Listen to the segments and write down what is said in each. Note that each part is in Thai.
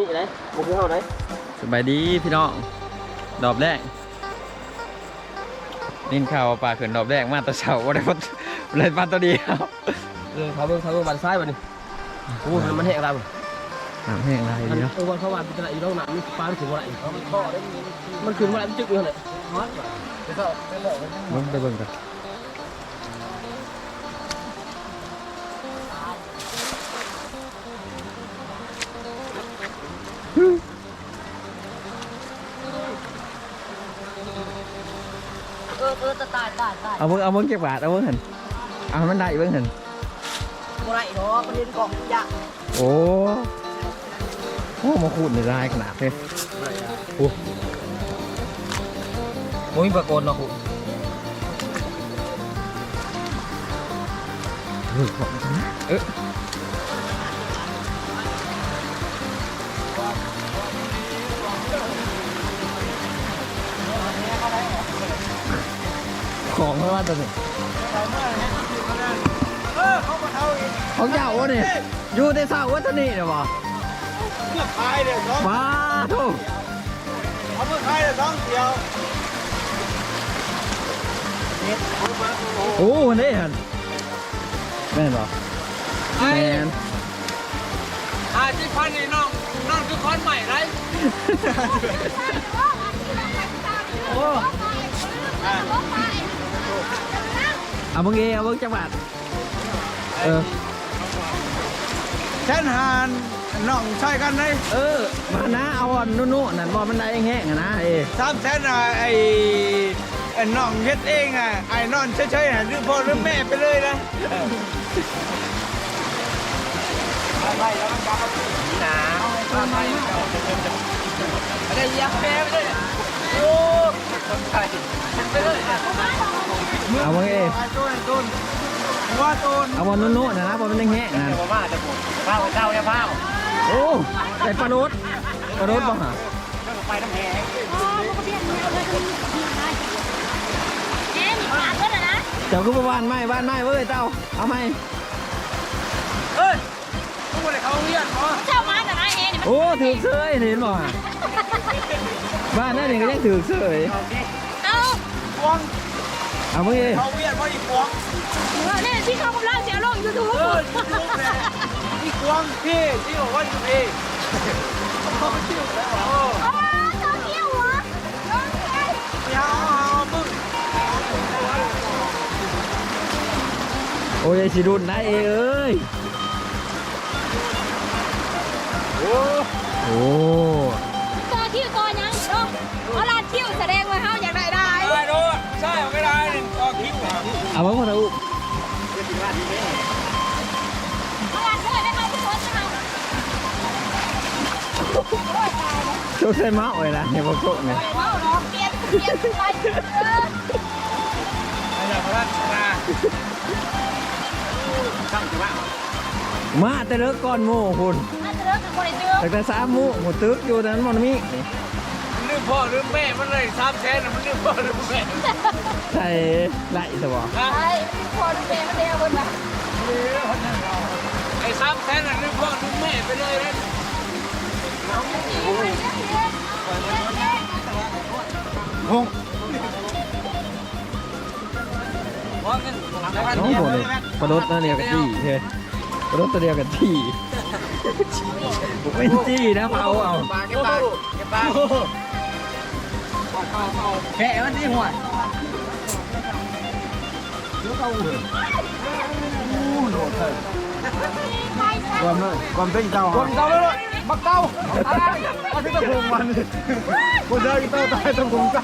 นี่ไหนบุกเข้าไหนสบายดีพี่น้อง ดอกแรกนินข่าวว่าปลาขึ้นดอกแรกมาแตะเช้าว่าได้พดเลยปลาตัวเดียวเออเขาเบิ่งเขาเบิ่งบันซ้ายบันนี่โอ้มันมันแห้งแล้วน้ำแห้งไรมันเดียวเออวันเขาว่าเป็นอะไรอยู่ตรงนั้นมีปลาถึงอะไรมันท่อได้มันขึ้นอะไรมันจึกอยู่เลยฮอตว่ะเดี๋ยวเขาไปบอกมันเบิ่งไปเบิ่งกัน เออเออจะตายตายตายเอาเบิ่งเอาเบิ่งเก็บบาทเอาเบิ่งหันเอาให้มันได้เบิ่งหันบ่ไรเนาะมันเล่นกล่องยะโอ้โอ้มาขูดในลายขนาดเลยโอ้โอ้ยปรากฏเนาะคุณเฮ้ยของมันนะเอ ของไม่ว่าตัวนี้ของเจ้าวะนี่อยู่ในเสาวัตัวนี้เหรอวะเมื่อขายเดี๋ยวสองมาทุกเอาเมื่อขายเดี๋ยวสองเดียวโอ้วันนี้หันแม่นบ่แม่นอาที่พันนี่น้องน้องคือคอนใหม่ไรโอ้ เอาเบิ่งเองเอาเบิ่งจังหวัดเออฉันหานน้องใช่กันไหมเออมานะเอาอันนู่นๆนั่นบ่มันได้แห้งๆอะนะเอสามแสนอะไอ้ไอ้น้องเฮ็ดเองอะไอ้นอนเฉยๆน่ะหรือพ่อหรือแม่ไปเลยนะอะไรแล้วมันจะเอาหนาวอะไรอะไรยักแม่ไปเลยโอ้คนไทยไปเลย เอาเบิ่งเองไอ้ต้นไอ้ต้นว่าต้นเอาอันนู่นๆนะนะบ่มันแห้งๆนั่นผมว่าจะผมข้าวเจ้าเนี่ยข้าวโอ้ได้ปลาโรดปลาโรดบ่หาไปน้ำแหงเอ๊ะมีปลาด้วยนะเจ้าก็บ่บ้านไม้บ้านไม้เว้ยเต้าเอาไหมเฮ้ยทุกคนเลยเขาเรียนเหรอเจ้ามาแต่นะเอ๊ะนี่มันโอ้ถือเสยเห็นบ่ฮะบ้านนั่นนี่ก็ยังถือเสยเอ้าพวง เอาเบิ่เองเขาเรียนว่าอีพวงเนี่ยที่เขากำลังเสียลงยูทูบเออที่ลูกเนี่ยอีพวงพี่ที่บอกว่าอยู่พี่เขาชื่อแล้วโอ้อ๋อเจ้าเที่ยวเหรอเออเอ๊ะยาวมึงโอ้ยสิรุ่นนะเอเอ้ยโอ้โอ้ อะเอาเบิ่งมาเถอะอุ๊เอาลาดเลยได้ไหมทุกคนนะโชคใส่เมาส์ไว้ละเนี่ยบ่โชคเนี่ยเมาเนาะเปลี่ยนเปลี่ยนไปเออไม่ได้พระราชมาช่างถือว่ามาแต่เลิกก่อนหมู่คุณอาจจะเลิกกับคนเดิมตั้งแต่สามหมู่หมู่ตึกอยู่นั้นมันมีนี่ ลืมพ่อลืมแม่มันเลยสามแสนมันลืมพ่อลืมแม่ใช่ไหลสบอนะไอ้พอดูเปย์มันเดียวคนละไอ้สามแสนลืมพ่อลืมแม่ไปเลยนะห้องว่าเงินหลังพันน้องเดียวบ่เลเลยยปลาโดดตัวเดียวกันที่เฮ้ยปลาโดดตัวเดียวกันที่เป็นจี้นะเผาเอาปลาเก็บปลาเก็บปลาแค่มันที่หัวความเลยความเป็นเจ้าคนเก่าเลยบักเก่าอะไรเอาที่ตะพงมันคนเดินเต้าตายตะพงใจ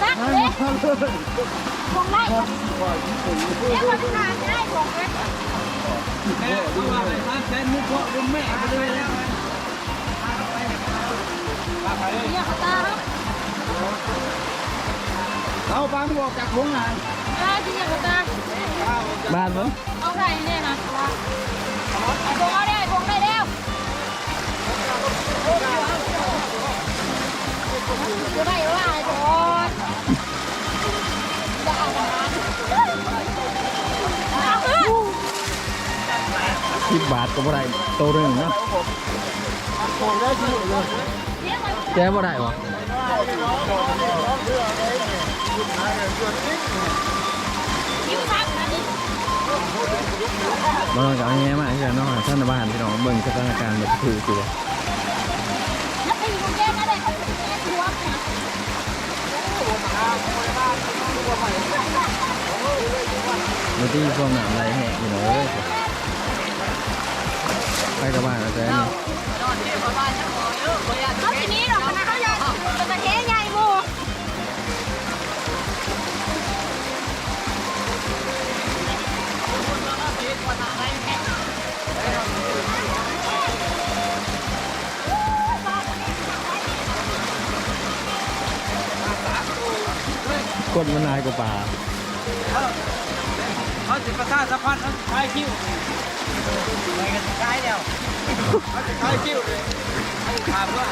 นักเด็กคงไล่เดี๋ยวคนทานได้ของเล็กแม่ เอาว่าไอ้สามแสนลืมพ่อลืมแม่ไปเลยแล้วเนี่ยเขาตาครับเอาปลาที่บอกจากวงงานอ่าที่เนี่ยเขาตาบ้านมั้งเอาได้เนี่ยนะไอ้พวกเอาได้พวกได้แล้วจะได้ว่าไอ้พวกจะเอาอาหารสิบบาทก็บ่ได้โตวหนึงเนาะของได้ที่เลยเรียกว่าแก้บ่ได้วะคิ วซักนะนี่บ่ต้กับอันนี้มาคือเนาะท่านบ้านพี่น้องเบิ่งสถานการณ์แบบคือตัวมาที่ช่วงหนาวไหลแห้งพี่น้องเอ้ยไปกับบ้านแล้วแต่นี่ กดมันนายกว่าป่าเขาจะประสาทสัมพันธ์เขาใช้คิ้วไปกันใช้เดียวเขาจะใช้คิ้วเลยถามว่า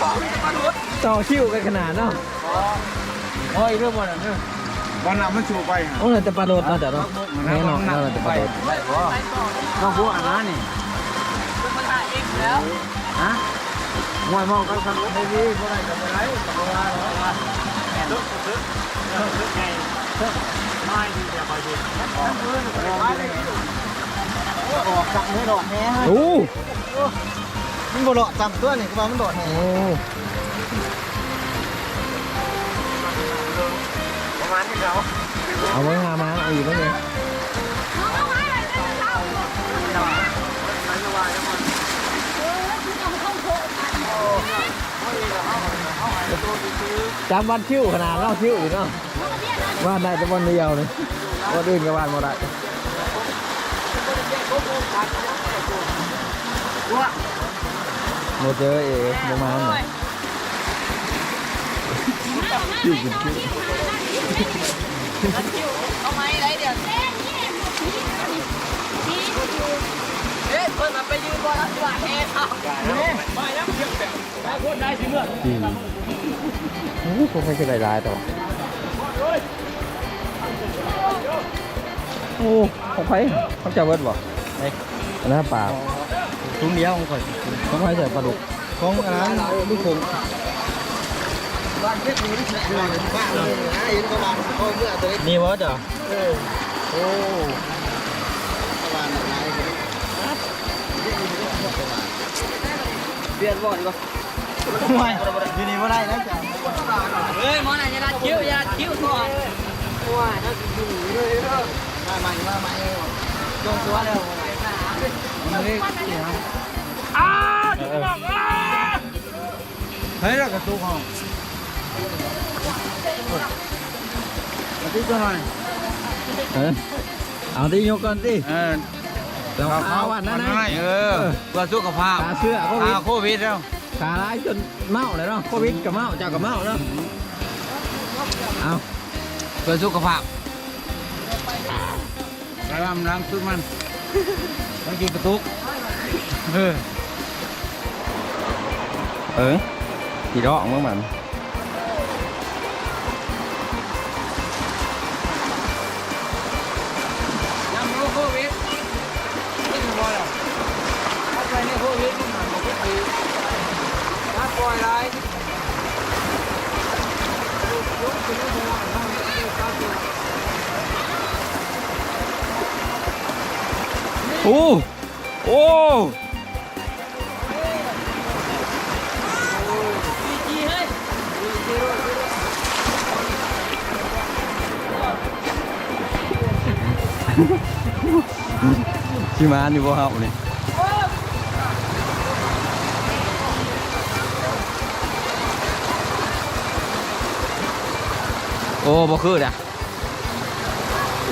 บอกจะมาลุดต่อคิวกันขนาดเนาะโอ้ยเรื่องวันนั้นเรื่อ งวันนั้นมันชูไปฮะโอ้ยแต่ปลาโดดเนาะแต่เนาะแน่นอนเนาะแต่ปลาโดดได้ปะน้องพวกอันนั้นนี่ฮะมวยมองกันสักไม่ดีเมื่อไรกับเมื่อไรกับเมื่อไรแม่ลุกลุกลุกไงไม่ดีเดี๋ยวคอยดีออกสั่งให้ดอกแฮโอ้มันบ่ดอกจำตัวนี่ก็ว่ามันดอกแฮโมาณนี้แล้วเอาไว้หามาเอาอยู่บ้างเลยน้องเอาไว้เลยนะเจ้าเออคุณเอาเข้าโถกันจำวันคิวขนาดเนาะคิวอยู่เนาะว่านได้แต่วันเดียวเลยวันอื่นก็ว่านบ่ได้โมเจอเอ๋ประมาณน่ะคิว กินคิวเอาไหมไรเดี๋ยวเล่นนี่นี่นี่เอ๊ะเพิ่นมาไปยืนบอลแล้วว่าเฮ้ครับไปแล้วเพียงแต่ได้คนได้สิเมื่อจริงโอ้คงไม่ใช่หลายๆต่อโอ้ของใครเขาจะเบิดบ่ไอ้อันนั้นปลาถุงเดียวของข่อยของใครใส่ปลาดุกของอันนั้นลูกผม บ้านเช็ดนี้บ้านบ้านเลยนะเห็นประมาณเขาเมื่อตัวนี้นี่เบิดเหรอโอ้ประมาณไหนเปลี่ยนบ่ดีกว่าไม่อยู่นี่บ่ได้นะจ๊ะเฮ้ยมอน่ะอย่าดัดคิ้วอย่าดัดคิ้วก่อนมาใหม่มาใหม่ลงตัวแล้วมันนี่เฮ้ยเรากระตุกห้อง กระตุกตัวหน่อยเออเอาที่ยกก่อนสิเออเราข้าววันนั้นนะ เออเพื่อสุขภาพขาเสื้อโควิดโควิดแล้วขาร้ายจนเมาเลยเนาะโควิดกับเมาเจ้ากับเมาเนาะเอาเพื่อสุขภาพระลำล้างสุดมันมันกินกระตุกเออเออกี่ดอกมั้งมัน โอ้โอ้ชิมานอยู่บ่เฮานี่โอ้บ่คือเด้อ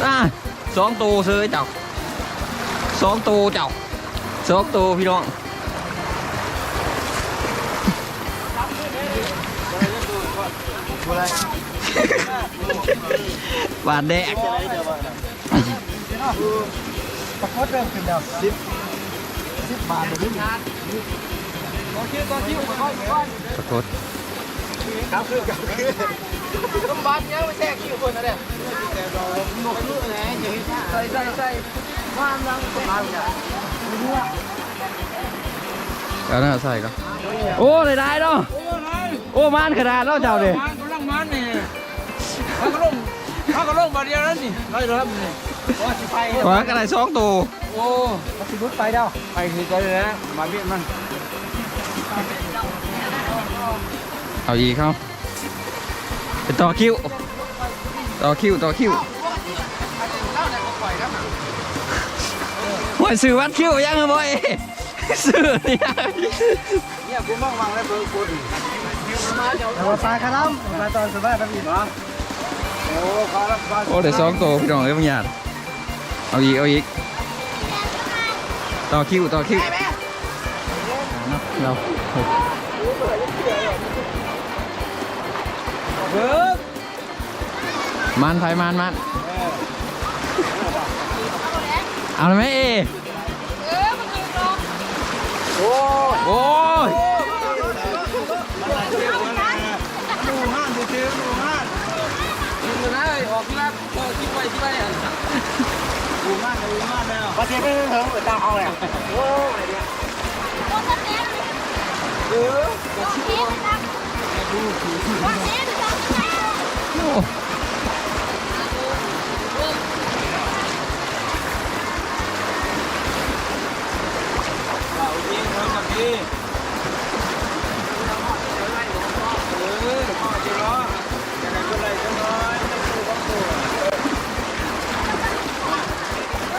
อะสองตัวซื้อเจ้า สองตัวเจ้าสองตัวพี่น้องบาดแดกตะโกนเริ่มขึ้นแล้วสิบสิบบาทเลยนี่ขอคิวขอคิวขอคิวขอขอโทษครับคือครับคือต้องบัตรเนี้ยไปแทรกคิวคนนะเนี่ยแต่เราหนวกมือไงอย่างนี้ใส่ใส่ใส่ ความรังสมาธิเนี่ยขเอาหน้าใส่ก็โอ้ได้ได้เนาะโอ้มันขนาดเนาะเจ้าเด้มันกำลังมันนี่เขาก็ลงเขาก็ลงบาเดียวนั่นนี่ไรเริ่มนี่ว่าสิไปขวาก็ได้สองตัวโอ้เขาสิบุดไปเด้าไปคือใจเลยนะมาเบี้ยมันเอาอีกเขาไปต่อคิวต่อคิวต่อคิว หัวสื่อวัดคิวยังเหรอบ่อยสื่อเนี่ยเนี่ยกูมองวางแล้วเบอร์กูเราตายครัมาตอนสบายแบบนี้เนาะโอ้เขารับบ้านโอ้ได้สองตัวพี่น้องเอ้ยบางอย่างเอาอีกเอาอีกต่อคิวต่อคิวเราเบิกมันไทยมันมันเอาเลยไหมเอ โอ้โอ้ยดูห้านดูเชื่อดูห้านดูนะออกที่แรกเออที่ไปที่ไปดูห้านดูห้านแล้วประเทศไม่ถึงเหมือนตาเอาเลยโอ้ยเนี่ยโดนแดงเลยเออโดนเทนนะโดนเทนโด งคนกับพี่เออพ่อจะรอจะได้เป็นไรจะน้อยจะสู้กับตัว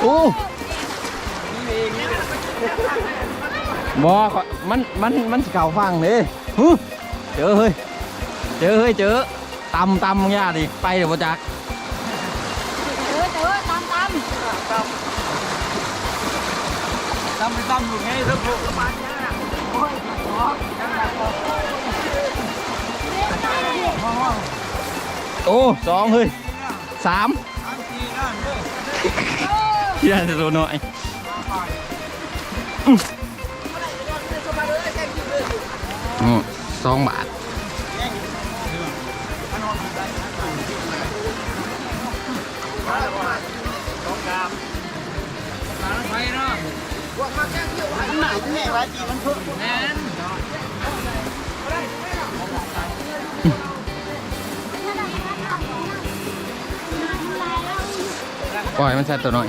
โอ้นี่เองนี่บอขอมัน มัน มันสิเก่าฟังเลยฮึเจอเฮ้ย เจอเฮ้ย เจอตำตำมึงย่าดิไปเดี๋ยวบ่จัก เออเออตามตามทำไปทำอยู่ไงทุกคนประมาณนี้นะโอ้ยหอมยังไงก็ โอ้สองเฮ้ยสามทำทีนั่นเด้อที่ได้แต่ตัวน้อยอืมสองบาท หนาที่แม่ไว้จีมันทุกแม่นปล่อยมันใส่ตัวน้อย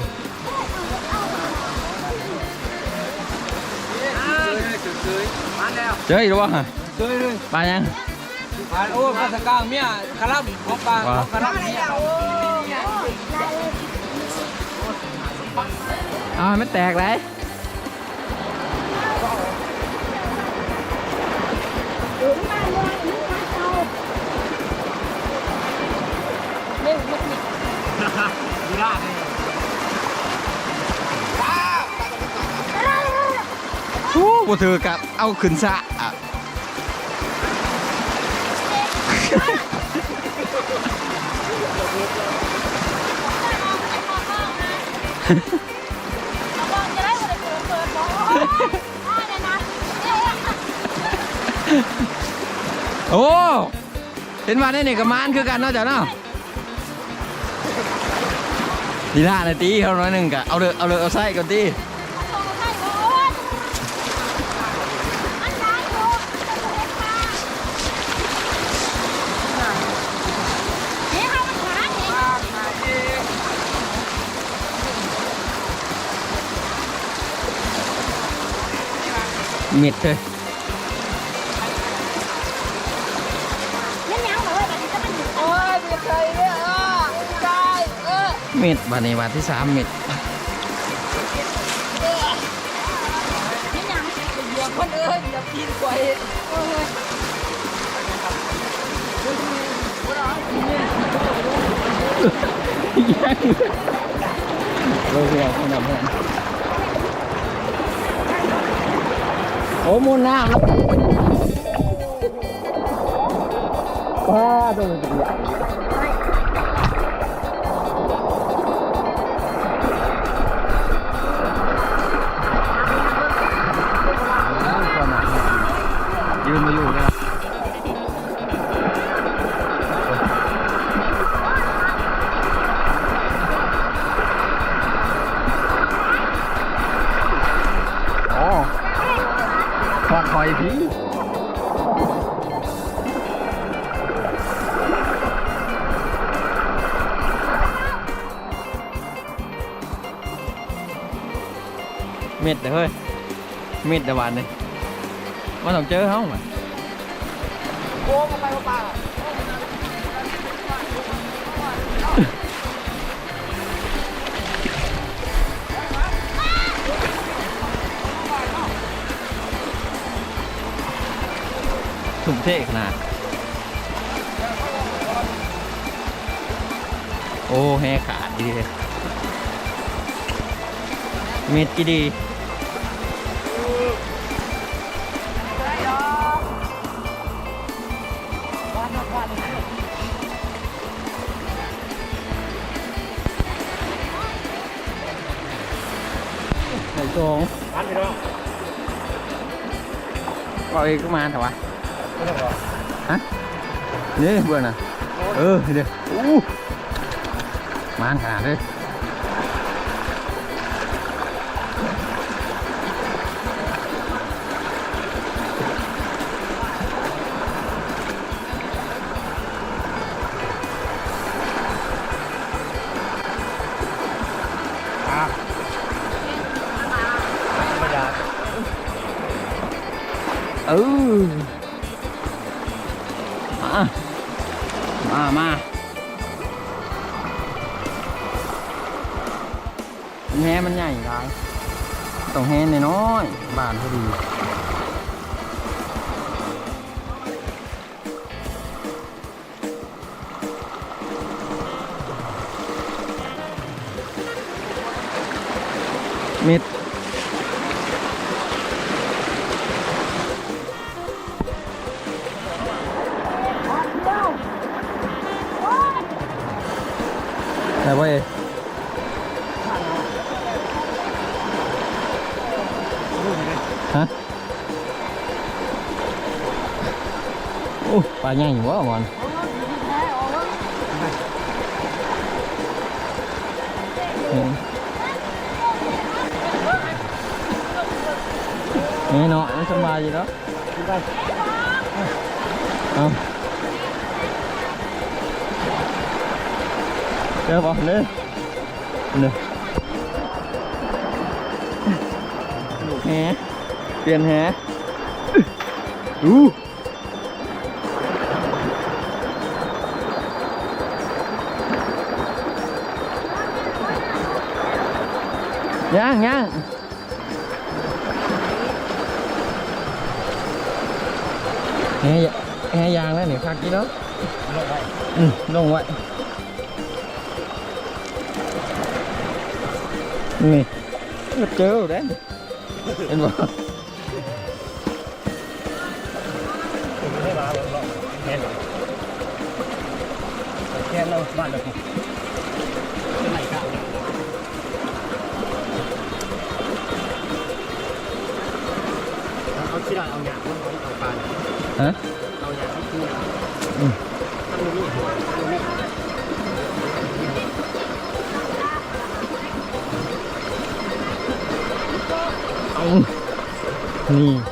เคยมาแล้วเจออีกแล้ววะเคยเลยปลายังผ่านโอ้ภาษากลางเมียคารับของปลาของคารับเมียอ้าวไม่แตกเลย ดูได้เลยโอ้บ่ถือกับเอาขึ้นซะอะเราบอกจะได้หมดเลยเปิดเปิดบาเนี่ยนะโอ้ เห็นว่าได้นี่กับมานคือกันเนาะจ้ะเนาะ ดีล่าเลยตีเขาน่อยหนึ่งกะเอาเลยเอาเลยเอาไส้ก่อนตีเล็ดเลย อมิดบาทนี้บาทที่สามมิดยังเปียบคนเอ้ยเหยียบกินกว่าโอ้ยยังโอ้ยเอาคนละเพื่อนโอ้มูลน้ำแล้วว้าตัวมันเป็นใหญ่ ยืนมาอยู่เลยอ๋อควันพี่เม็ดเด้อเฮ้ยเม็ดเดยวหวานเลย มันต้องเจอเขาไหมโค้งไปว่าป่าถุงเทขนาด โอ้แฮขาดดีเลยเม็ดกี่ดี ส่ตรงอันพี่น้องเอาเองก็มาเถอะวะไม่ต้องรอฮะนี่เบื่อน่ะเออเดี๋ยวอู้มาขนาดเลย มา มา มาแฮมันใหญ่ร้ายต้องแฮน้อยๆบานพอดี ฮะโอ้ปลาใหญ่อยู่วะมันเห็นนี่ เนาะมันสบายอยู่แล้วเอาเจอป่ะเนี่ยเนี่ยลูกแฮเปลี่ยนแฮอู้ย่างย่างแฮยแฮยางแล้วนี่พักกี่แล้วลงไปอืมลงไว้นี่ก็เจอแล้วเห็นบ่ แค่แค่เราบ้านเราเป็นไหนกันเอาที่เราเอาหยาบเอาปลาฮะเอาหยาบที่คืออืมทำนี่ทำนี่เอานี่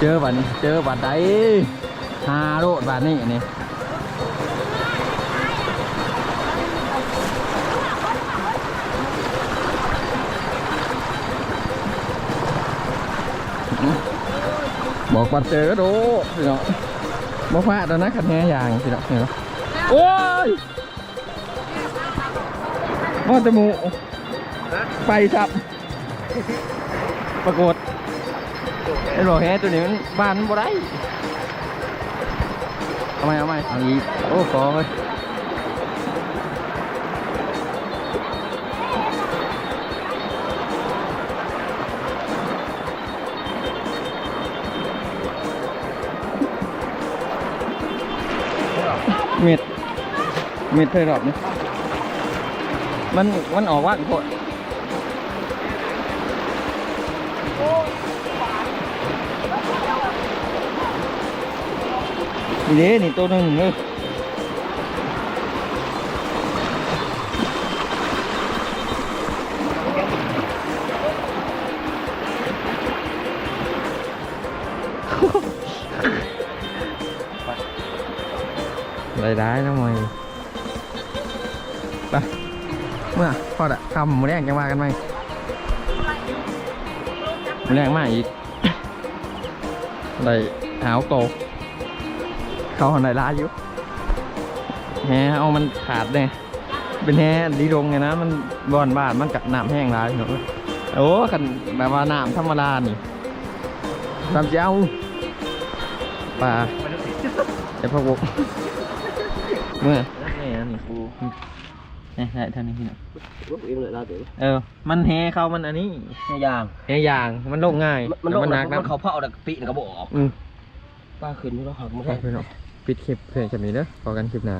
เจอบันเจอบันใดฮาโรดบันนี่นี่บอกปัดเจอก็ดูพี่น้องบอกพลาดแล้วนะขันแหยางพี่น้องเห็นไหมโอ้ยมอจมูกไปจับปรากฏ ไอ้บอกแฮตัวนี้มันบานบ่ได้เอาไหมเอาไหมเอาอีกโอ้ขอเลยเม็ดเม็ดเท่าดอกนี่ยมันมันออกว่านโคตร เด้นี่ตัวหนึงเออได้ได้นะมอยไปเมื่อพอละคำหมูแดงจะมากันไหมหมูแดงมาอีกได้หาวโต เขาหน่อยล้าอยู่แฮเอามันขาดเลยเป็นแฮดีดงไงนะมันบอนบาดมันกัดน้ำแห้งร้ายเนอะโอ้กันแบบว่าน้ำธรรมดานี่ทำเจ้าปลาไอ้พวกบกเมื่อนี่อันนี้กูนี่ใช่เท่านี้พี่เนาะลูกเองเลยเราเดี๋ยวเออ มันแฮเข้ามันอันนี้ยางแฮยาง มันลงง่าย มันแล้วมันหนักมันะนเขาเผาดักปีนกระบอกอืมป้าขึ้นนี่เราหักไม่ไปได้พี่เนาะ ปิดคลิปเพื่อนจะมีเด้อพอกันคลิปหน้า